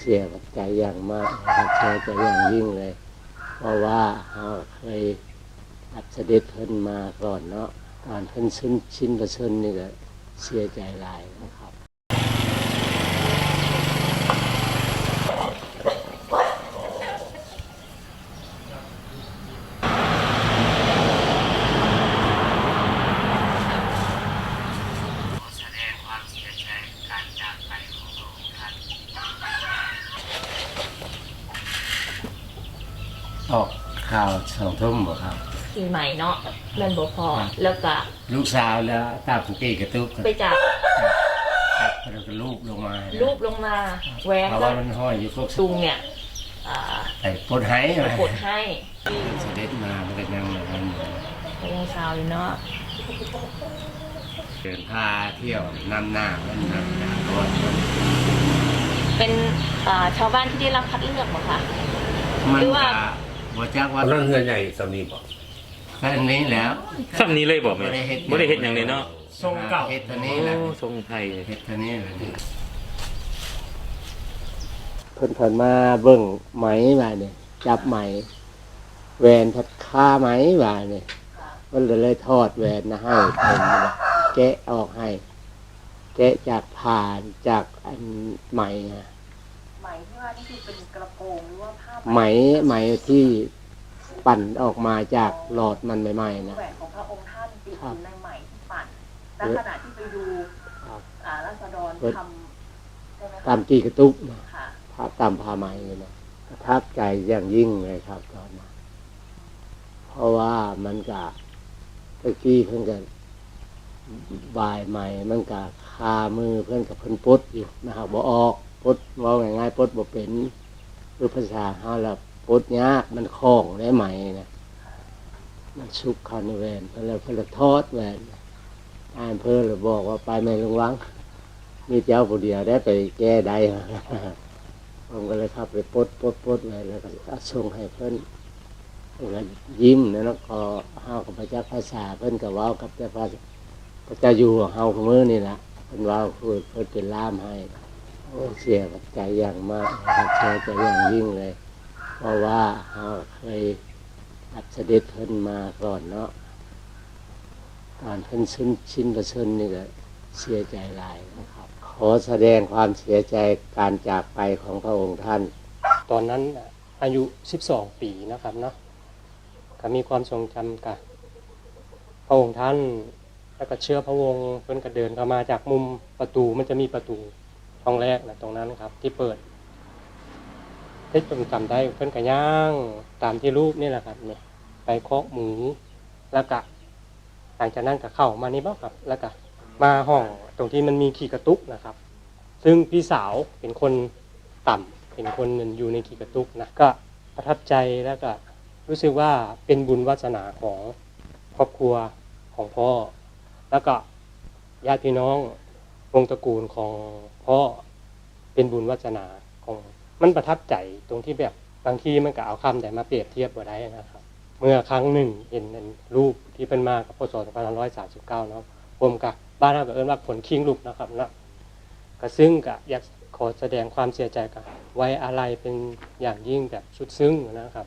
เสียกับใจอย่างมากครับเสียใจอย่างยิ่งเลย เพราะว่าเราเคยอับเสด็จเพิ่นมาก่อนเนาะตอนเพิ่นชิ้นชิ้นประชนนี่ก็เสียใจหลายนะครับ แสดงความเสียใจการจากไปของพระองค์ท่าน ออกข่าวสองทุ่มบ่ครับ ปีใหม่เนาะเล่นบ่พอ แล้วก็ลูกสาวแล้วตาปุกกี้กระตุกไปจับจับแล้วก็ลูกลงมารูปลงมาแหวนเพราะก็ว่ามันห้อยอยู่พวกตุงเนี่ยอ่าไอ้ปวดไหายกดให้เสด็จมามันก็ยังแบบนั้นอยู่ก็ยังสาวอยู่เนาะเดินพาเที่ยวนำหน้ามันนำหน้ารถเป็นอ่าชาวบ้านที่ได้รับคัดเลือกบ่คะ มันหรือว่าก็ บ่จักว่าตอนนั้นเฮือใหญ่สำนีบอกแค่นี้แล้ว ซ้ำนี้เลยบอกไหมบ่ได้เฮ็ด บ่ได้เฮ็ดอย่างเลยเนาะทรงเก่า เฮ็ดเท่านี้แหละโอ้ทรงไทยเฮ็ดเท่านี้แหละนี่เพิ่นเพิ่นมาเบิ่งไหมว่าเนี่ยจับไหมแหวนพัดค่าไหมว่าเนี่ยเพิ่นเลยเลยทอดแหวนนะให้ผมว่าแกะออกให้ แกะจากผ่านจากอันไหมนะไหม ที่ว่านี่คือเป็นกระโปรงหรือว่าผ้าไหมไหมที่ปั่นออกมาจากหลอดมันใหม่ๆนะแหวนของพระองค์ท่านติดครัอบยู่ในไหมที่ปั่นและขณะที่ไปดูครับอ่าราษฎรเปิดทำใช่ไหมตามกี่กระตุกนะค่ะภาพตามพาไหมเลยนะประทับใจอย่างยิ่งเลยครับตอนนั้นเพราะว่ามันกะตะกี้เพิ่นกับายใหม่ มันกะคามือเพื่อนกับเพิ่นปลดอยู่นะครับบ่ออก ปดเว่าง่ายๆปดบ่เป็นหรือภาษาเฮาล้วปดยากมันคล้องได้ไหมนะมันชุกคันแวนเพิ่นเลยเพิ่นลยทอดแวนอ่านเพิ่นเลยบอกว่าไปไม่ลงวังมีเจ้าผู้เดียวได้ไปแก้ได้ผมก็เลยข้าไปปดปดปดไว้แล้วก็ส่งให้เพิ่นเพิ่นยิ้มนะเนาะก็เฮากับพระเจ้าภาษาเพิ่นก็เว้ากับเจ้าภาษาพระเจ้าอยู่ของเฮาคือมื้อนี่ล่ะเพิ่นเว้าคือเพิ่นเป็นล่ามให้ เสียกับใจอย่างมากครับเสียใจอย่างยิ่งเลย เพราะว่าเฮาเคยอับเสด็จเพิ่นมาก่อนเนาะตอนเพิ่นชิ้นชิ้นประชนนี่ก็เสียใจหลายนะครับ ขอแสดงความเสียใจการจากไปของพระองค์ท่าน ตอนนั้นอายุ 12 ปีนะครับเนาะก็มีความทรงจำกับพระองค์ท่านแล้วก็เชื่อพระวงศ์เพิ่นก็เดินเข้ามาจากมุมประตูมันจะมีประตู ช่องแรกนะตรงนั้นครับ ที่เปิดที่ผมจำได้เพิ่นก็ย่างตามที่รูปนี่แหละครับเนี่ยไปเคาะหมูแล้วก็หลังจากนั้นก็เข้ามานี่บ้างครับ แล้วก็มาห้องตรงที่มันมีขีกระตุกนะครับ ซึ่งพี่สาวเป็นคนต่ำเป็นคนอยู่ในขีกระตุกนะก็ประทับใจแล้วก็รู้สึกว่าเป็นบุญวาสนาของครอบครัวของพ่อ แล้วก็ญาติพี่น้องวงตระกูลของ เป็นบุญวาสนาของมันประทับใจตรงที่แบบบางทีมันก็เอาคำแต่มาเปรียบเทียบบ่ได้นะครับ เมื่อครั้งหนึ่งเห็นรูปที่เป็นมากับพศ2539เนาะผมกับบ้านเราก็เอิ้นว่าผลคิงลูกนะครับนะก็ซึ่งก็อยากขอแสดงความเสียใจกับไว้อะไรเป็นอย่างยิ่งแบบชุดซึ้งนะครับ